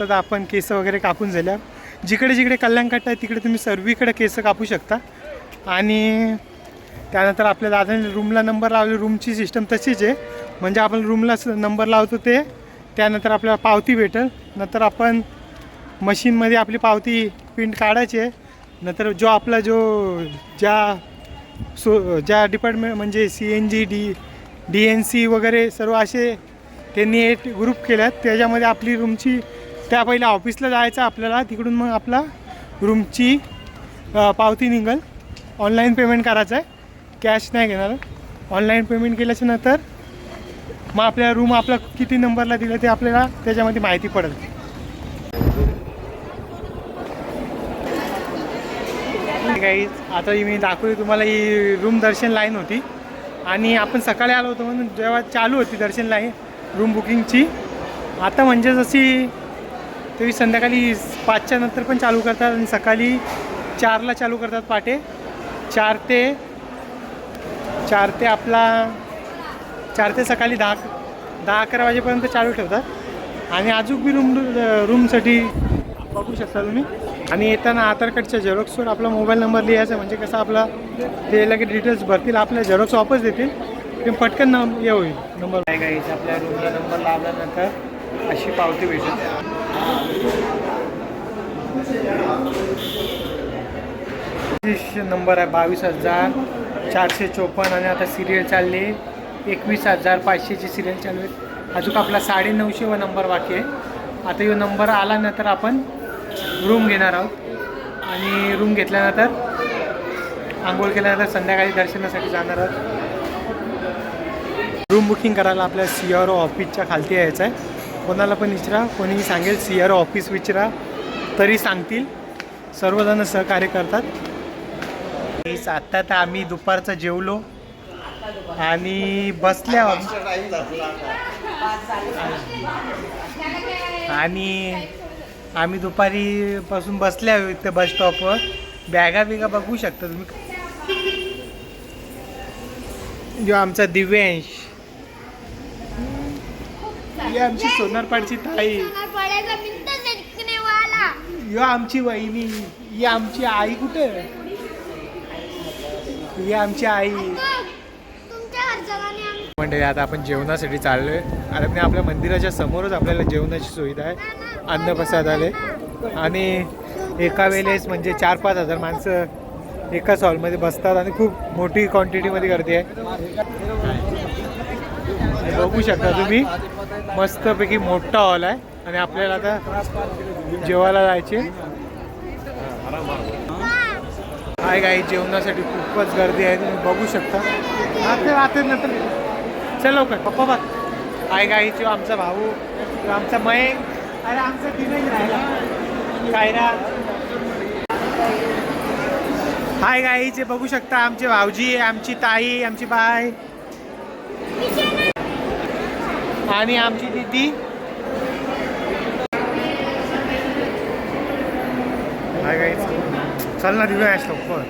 आता तर आपण केस वगैरे कापून झाल्यावर जिकडे जिकडे कल्याणकाट आहे तिकडे तुम्ही सर्वीकडे केस कापू शकता. आणि त्यानंतर आपल्या दादाने रूमला नंबर लावले रूमची सिस्टम तशीच आहे. म्हणजे आपण रूमला नंबर लावतो ते त्यानंतर आपल्याला पावती भेटेल. नंतर आपण मशीनमध्ये आपली पावती प्रिंट काढायची आहे. नंतर जो आपला जो ज्या सो ज्या डिपार्टमेंट म्हणजे C N G D D N C वगैरे सर्व असे त्यांनी एक ग्रुप केल्यात. त्याच्यामध्ये आपली रूमची त्या पहिल्या ऑफिसला जायचं आपल्याला तिकडून मग आपला रूमची पावती निघल. ऑनलाईन पेमेंट करायचं आहे. कॅश नाही घेणार. ऑनलाईन पेमेंट केल्याच्यानंतर मग आपल्या रूम आपला किती नंबरला दिलं ते आपल्याला त्याच्यामध्ये माहिती पडेल. काही आता मी दाखवली तुम्हाला ही रूम दर्शन लाईन होती. आणि आपण सकाळी आलो होतो म्हणून जेव्हा चालू होती दर्शन लाईन रूम बुकिंगची आता म्हणजे जशी तुम्ही संध्याकाळी पाचच्या नंतर पण चालू करतात आणि सकाळी चारला चालू करतात पाटे. चार ते चार ते आपला चार ते सकाळी दहा दहा अकरा वाजेपर्यंत चालू ठेवतात. आणि अजून बी रूम रूमसाठी बघू शकता तुम्ही. आणि येताना आधार कार्डच्या झेरॉक्सवर आपला मोबाईल नंबर लिहायचा म्हणजे कसं आपला ते लगेच डिटेल्स भरतील. आपल्या झेरॉक्स वापस देतील. ते पटकन न हे होईल. नंबर काय घ्यायचं आपल्या रूमला नंबर लावल्यानंतर अशी पावती भेटेल. नंबर आहे बावीस हजार चारशे चोपन्न आणि आता सिरियल चालली एकवीस हजार पाचशेची सिरियल चालू आहे. अजून आपला साडे नऊशे व नंबर बाकी आहे. आता यो नंबर आला नंतर आपण रूम घेणार आहोत. आणि रूम घेतल्यानंतर आंघोळ केल्यानंतर संध्याकाळी दर्शनासाठी जाणार आहोत. रूम बुकिंग करायला आपल्या सी आर ओ ऑफिसच्या खालती यायचं आहे. कोणाला पण विचारा कोणीही सांगेल सी आर ऑफिस विचारा तरी सांगतील. सर्वजण सहकार्य करतात. तेच आत्ता तर आम्ही दुपारचं जेवलो आणि बसल्या. आणि आम्ही दुपारीपासून बसल्या इथे बस स्टॉपवर बॅगा बिगा बघू शकता तुम्ही. जो आमचा दिव्यांश. ही आमची सोनारपाडची ताई. यो आमची वहिनी ही आमची आई कुठे? ही आमची आई. म्हणजे आता आपण जेवणासाठी चाललोय. आता मी आपल्या मंदिराच्या समोरच आपल्याला जेवणाची सुविधा आहे. अन्नप्रसाद आले. आणि एका वेळेस म्हणजे चार पाच हजार माणसं एकाच हॉलमध्ये बसतात आणि खूप मोठी क्वांटिटीमध्ये गर्दी आहे. बघू शकता तुम्ही मस्तपैकी मोठा हॉल आहे. आणि आपल्याला आता जेवायला जायचे. काय काही जेवणासाठी खूपच गर्दी आहे. तुम्ही बघू शकता. आता नंतर चल लवकर. पप्पा बघ. काय गाईचे आमचा भाऊ आमचा मयंक. अरे आमचा दिनेश राहिला. काय हाय हाय गाईचे बघू शकता आमचे भाऊजी आमची ताई आमची बाय. आणि आमची दिदी. हाय गाई चल ना दिव्या ॲश लवकर.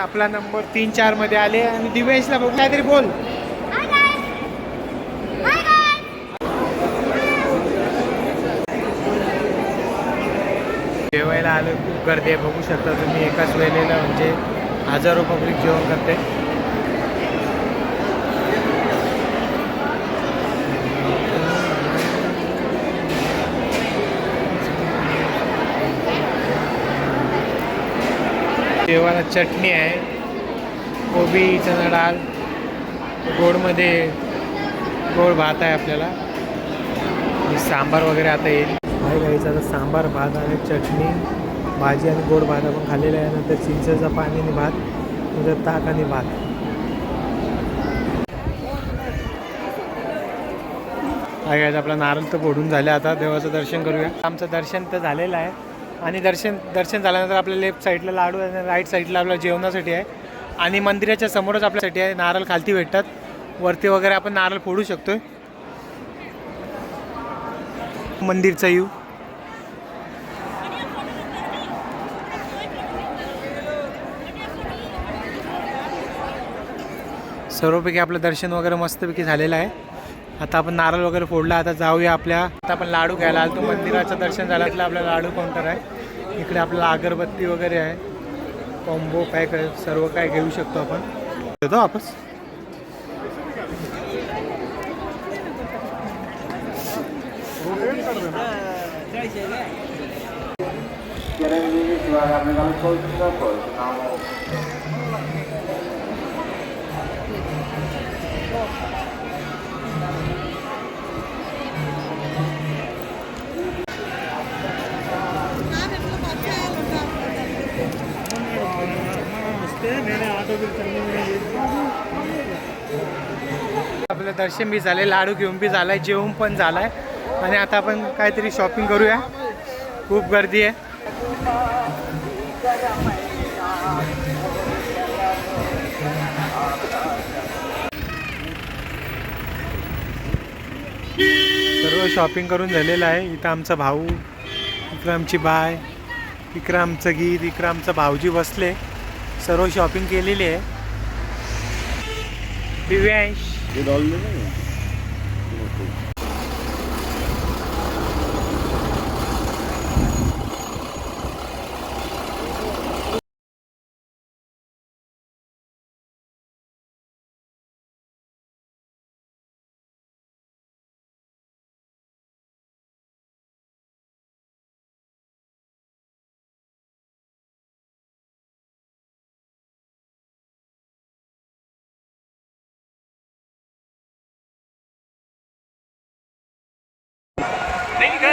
आपला नंबर तीन चारमध्ये आले आणि दिव्यांशला बघू. काहीतरी बोल हाय गाइस हाय गाइस जेवायला आलं खूप गर्दी आहे बघू शकता तुम्ही एकाच वेळेला म्हणजे हजारो पब्लिक जेवण करते. जेवायला चटणी आहे कोबी चणा डाळ गोडमध्ये गोड भात आहे आपल्याला. सांबार वगैरे आता येईल. काय आता सांबार भात आणि चटणी. भाजी आणि गोड भात आपण खाल्लेला आहे. नंतर चिंचेचं पाणी आणि भात नंतर ताक आणि भात. काय आपला नारळ तर फोडून झालं आता. देवाचं दर्शन करूया. आमचं दर्शन तर झालेलं आहे. आणि दर्शन दर्शन झाल्यानंतर आपल्या लेफ्ट साईडला लाडू आहे आणि राईट साईडला आपल्या जेवणासाठी आहे. आणि मंदिराच्या समोरच आपल्यासाठी आहे. नारळ खालती भेटतात. वरती वगैरे आपण नारळ फोडू शकतोय. मंदिरचा येऊ. सर्वपैकी आपलं दर्शन वगैरे मस्तपैकी झालेलं आहे. आता आपण नारळ वगैरे फोडला आता जाऊया आपल्या. आता आपण लाडू घ्यायला आलो मंदिराचं दर्शन झालं आपलं आपला लाडू काउंटर आहे. इकडे आपल्याला अगरबत्ती वगैरे आहे. कॉम्बो पॅक आहे सर्व काय घेऊ शकतो आपण. देतो वापस. आपलं दर्शन बी झालंय लाडू घेऊन बी झालाय जेवण पण झालाय. आणि आता आपण काहीतरी शॉपिंग करूया. खूप गर्दी आहे. सर्व शॉपिंग करून झालेलं आहे. इथं आमचा भाऊ इकडं आमची बाय इकडं आमचं गीत इकडं आमचं भाऊजी बसले. सर्व शॉपिंग केलेली आहे. दिव्यांश. म्हणजे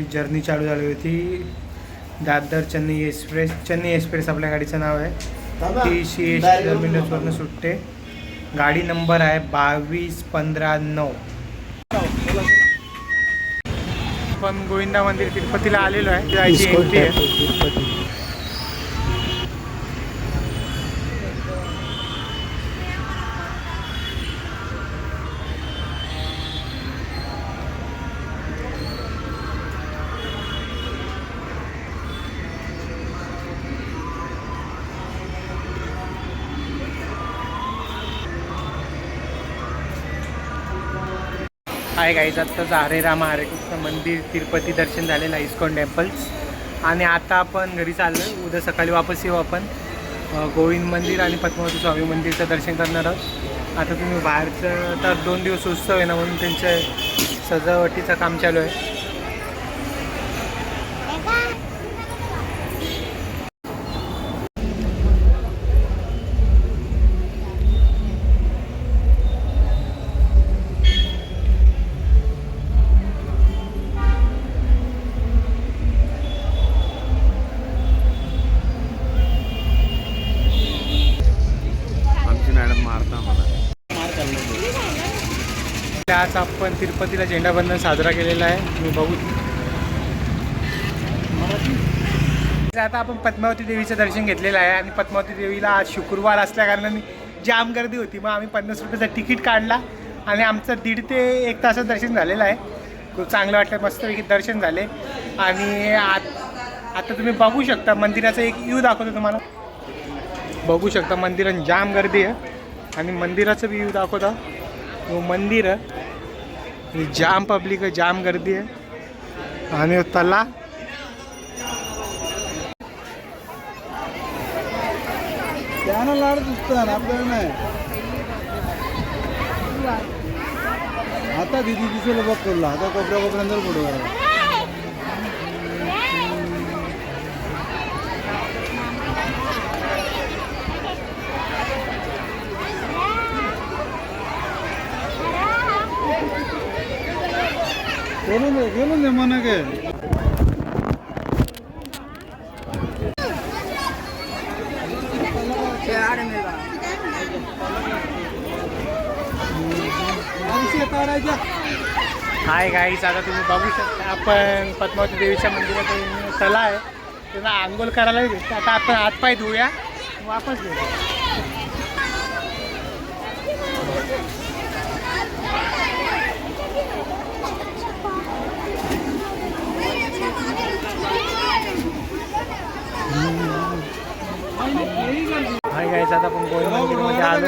आपली जर्नी चालू झाली होती. दादर चेन्नई एक्सप्रेस चेन्नई एक्सप्रेस आपल्या गाडीचं नाव आहे. टी सी एस टर्मिनसवरनं सुटते. गाडी नंबर आहे बावीस पंधरा नऊ. आपण गोविंदा मंदिर तिरुपतीला आलेलो आहे. जायची एंट्री आहे आहे गाईज आत्ताच हरे राम हरे कृष्ण मंदिर तिरुपती दर्शन झालेलं आहे इस्कॉन टेम्पल्स. आणि आता आपण घरी चाललो आहे उद्या सकाळी वापस येऊ आपण. गोविंद मंदिर आणि पद्मावती स्वामी मंदिरचं दर्शन करणार आहोत. आता तुम्ही बाहेरचं तर दोन दिवस उत्सव आहे ना म्हणून त्यांच्या सजावटीचं काम चालू आहे. आज आपण तिरुपतीला झेंडाबंधन साजरा केलेला आहे. तुम्ही बघू. आता आपण पद्मावती देवीचं दर्शन घेतलेलं आहे आणि पद्मावती देवीला आज शुक्रवार असल्या कारणाने जाम गर्दी होती. मग आम्ही पन्नास रुपयाचा तिकीट काढला आणि आमचं दीड ते एक तासात दर्शन झालेलं आहे. खूप चांगलं वाटलं मस्तपैकी दर्शन झाले. आणि आत आता तुम्ही बघू शकता मंदिराचं एक व्यू दाखवतो तुम्हाला. बघू शकता मंदिरात जाम गर्दी आहे. आणि मंदिराचं बी दाखवता. मंदिर आहे जाम पब्लिक आहे जाम गर्दी आहे आणि तला। त्यानं लाड दिसतं ना आपल्याला नाही. आता दिदी दिसेल बघ करला आता कपड्या कोपऱ्यांवर फोटो बोलून दे बोलून दे म्हणा के हाय गाईच आता तुम्ही बघू शकता आपण पद्मावती देवीच्या मंदिरात सला तला आहे त्यांना आंघोळ करायला भेटते आता आपण हातपाय धुऊया. वापस घेऊ हाय गाईच आता आपण गोविंद मंदिरमध्ये आलो.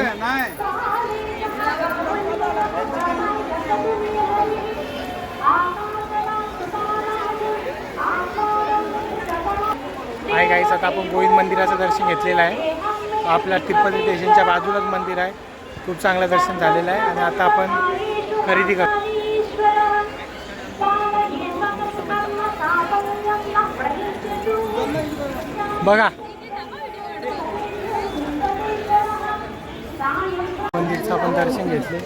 आहे आता आपण गोविंद मंदिराचं दर्शन घेतलेलं आहे. आपल्या तिरुपती स्टेशनच्या बाजूलाच मंदिर आहे. खूप चांगलं दर्शन झालेलं आहे. आणि आता आपण खरेदी करतो. बघा. मंदिरचं आपण दर्शन घेतले.